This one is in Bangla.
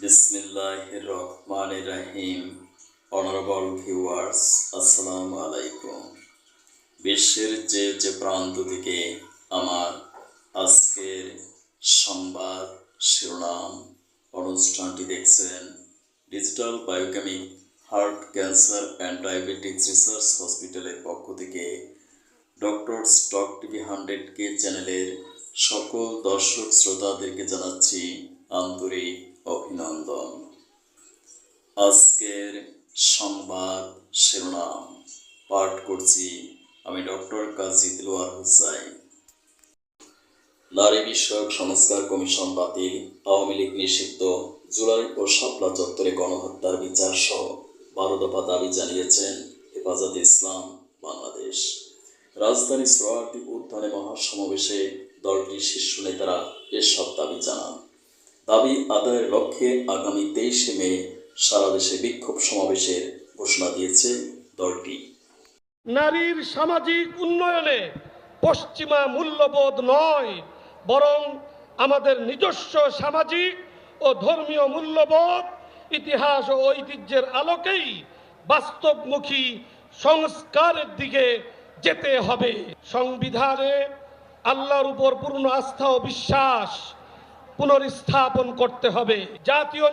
বিসমিল্লাহির রহমানির রহিম অনারেবল ভিউয়ার্স আসসালামু আলাইকুম। বিশ্বের যে যে প্রান্ত থেকে আমার আজকের সংবাদ শিরোনাম, অনুষ্ঠানটি দেখছেন digital biochemic heart cancer and diabetics research হসপিটালের পক্ষ থেকে doctor stock TV hundred K চ্যানেলের সকল দর্শক শ্রোতাদেরকে জানাচ্ছি আন্তরিক অভিনন্দন। আজকের সংবাদ শিরোনাম। পাঠ করছি আমি ডক্টর কাজী দিলওয়ার হুসাইন। নারী বিষয়ক সংস্কার কমিশন বাতিল। আওয়ামী লীগ নিষিদ্ধ। জুলাই ও শাপলা চত্বরে গণহত্যার বিচার সহ বারো দফা দাবি জানিয়েছেন হেফাজত ইসলাম বাংলাদেশ। রাজধানী সোহরাওয়ার্দী উদ্যানে মহাসমাবেশে দলটির শীর্ষ নেতারা এসব দাবি জানান। দাবি আদায়ের লক্ষ্যে আগামী তেইশে মে সারা দেশে বিক্ষোভ সমাবেশের ঘোষণা দিয়েছে দলটি। নারীর সামাজিক উন্নয়নে পশ্চিমা মূল্যবোধ নয়, বরং আমাদের নিজস্ব সামাজিক ও ধর্মীয় মূল্যবোধ, ইতিহাস ও ঐতিহ্যের আলোকেই বাস্তবমুখী সংস্কারের দিকে যেতে হবে। সংবিধানে আল্লাহর উপর পূর্ণ আস্থা ও বিশ্বাস পুনর্স্থাপন করতে হবে। জাতীয়